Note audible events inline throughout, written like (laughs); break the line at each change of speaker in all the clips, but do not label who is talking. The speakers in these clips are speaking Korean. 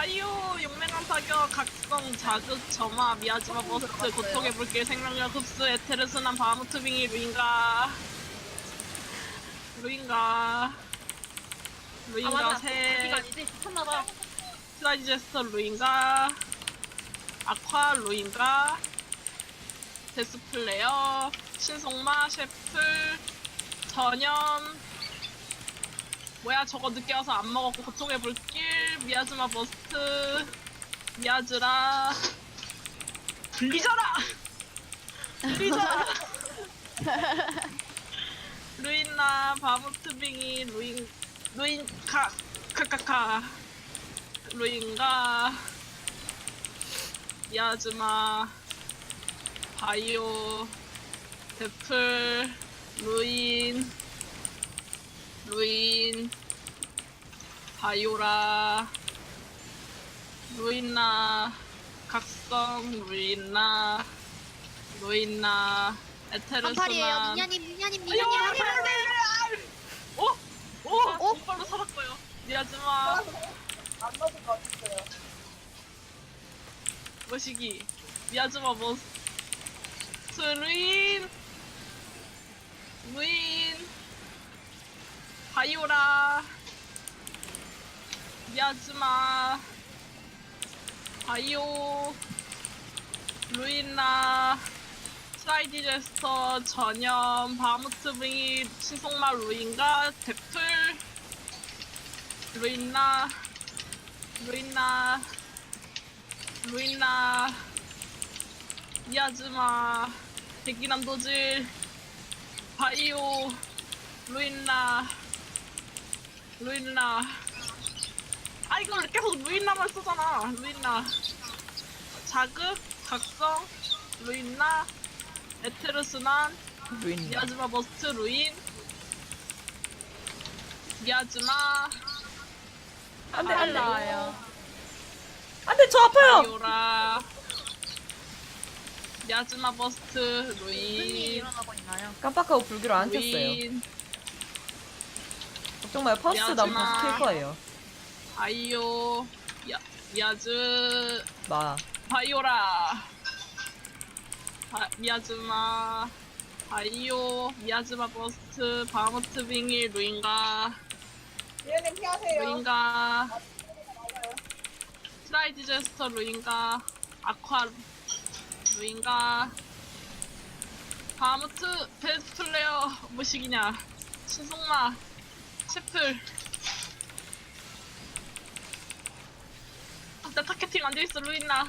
바이오 용맹한 사격 각성 자극 점화 미아즈마 버스트 고통의 불길 생명력 흡수 에테르 순환 바하무트 빙이 루인가 루인가 루인가
아.
새
아니지? 미쳤나봐.
트라이 제스터 루인가 아쿠아 루인가 데스플레어 신속마 셰플 전염 뭐야 저거 늦게 와서 안 먹었고 고통의 불길? 미아즈마 버스트. 미아즈라. 들리잖아 들리잖아 루인나 바무트빙이 루인 루인 카 카카카. 루인가. 미아즈마. 바이오. 데플. 루인 루인. 바이오라. 루인나. 각성 루인나. 루인나.
반팔이에요.
에테르스나 아유, 돼, 안 돼, 안 돼. 오! 오! 오빠로 살았어요. 미아즈마.
안거 어딨어요?
머시기. 미아즈마 버스 루인 루인 미아즈마. 바이오. 루인나. 스라이디 제스터 전염. 바무트빙이 신속마 루인가? 데플. 루인나. 루인나. 루인나. 미아즈마. 대기남도질. 바이오. 루인나. 루인나 아 이거 왜 계속 루인나만 쓰잖아 루인나 자극 각성 루인나 에테르스난
루인.
미아즈마 버스트 루인 미아즈마
안돼
아,
안돼.
나와요.
안돼 저 아파요.
바이오라 미아즈마 버스트 루인
일어나고 있나요?
깜빡하고 불기로 안 켰어요.
루인
걱정 마요. 퍼스트 남
미안하지마.
다시 킬 거예요.
아이오 야, 미아즈
마.
바이오라. 바, 미아즈마 바이오 미아즈마 버스트 바모트 빙일 루인가.
얘네 피하세요.
루인가. 트라이드 제스터 루인가. 아쿠아 루인가. 바모트 베스트 플레이어 무식이냐? 신속마 셰플 아, 나 타겟팅 안 돼 있어 루인나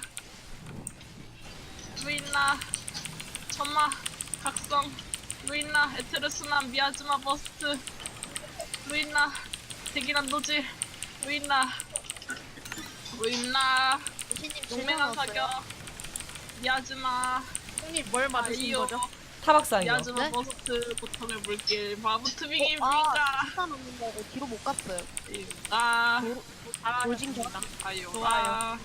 루인나 천마 각성. 루인나 에테르스난 미아즈마 버스트. 루인나 대기란 노질 루인나 루인나 용맹한 사격. 미아즈마.
형님 뭘 맞으신
아이오.
거죠?
타박상이요.
미아즈마
네?
버스트 고통의 물길 바부트빙이
어, 아,
루인가
식사 먹는 거고 뒤로 못 갔어요.
루인가
돌진 전.
아이오가
좋아요.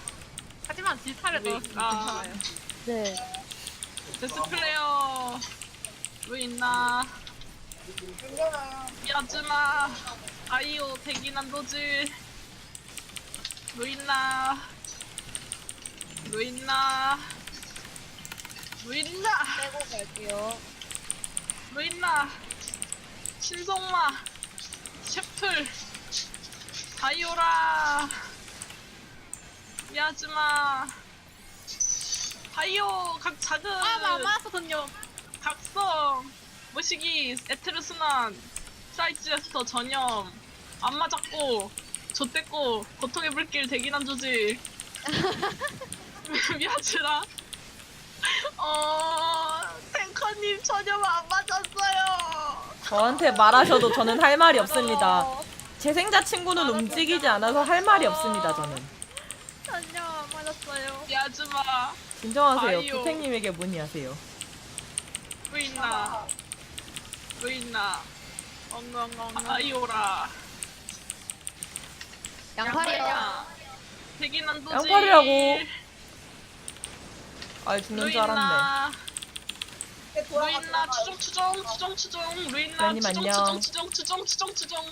하지만 질타를
우리-
넣었으면
아.
괜찮아요.
네.
데스 플레이어 루인나
괜찮아요.
미아즈마 아이오 대기난 도질 루인나 루인나 루인나!
빼고 갈게요.
루인나! 신성마! 셰플! 바이오라! 미아즈마! 바이오! 각 작은
아, 나 맞았거든요.
각성! 무시기 에테르스난 사이즈에스터 전염. 안 맞았고 좆됐고 고통의 불길 대기난 조지 (laughs) (laughs) 미아즈라 전염 안 맞았어요
저한테 말하셔도 저는 할 말이 없습니다. 제 생자 친구는 움직이지 않아서 할 말이 없습니다. 저는.
전혀 안 맞았어요.
미아즈마
진정하세요.
아이요.
부탱님에게 문의하세요.
루인나 루인나
엉엉엉.
아이오라
양팔이요.
대기난 도지
양팔이라고. 아 죽는 줄 알았네.
루인나 추정 추정 추정 추정 루인나 추정
안녕.
추정 추정 추정 추정 추정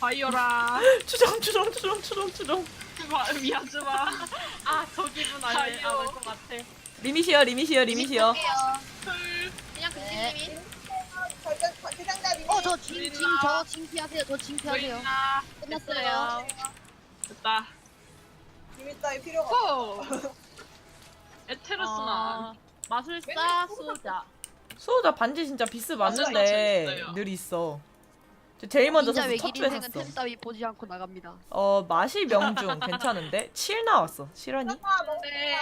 바이오라 (laughs)
추정 추정 추정 추정 추정.
마- 미아즈마.
아, 저 기분 알알것 같아.
리미시여 리미시여 리미시여.
그냥 그
네.
님이
리미.
어, 저 징, 징, 저 징 피하세요. 저 징 피하세요.
보인다.
끝났어요.
됐다.
리미 따위 필요가 없어.
호! 에테르스나.
어, 마술사 수자.
수호자 반지 진짜 비스
맞아요,
맞는데
있어요.
늘 있어. 저 제일 먼저 사서
외길
터투에
인생은
샀어.
템 따위 보지 않고 나갑니다.
어 맛이 명중 괜찮은데 7 나왔어. 실화니?
아,
네.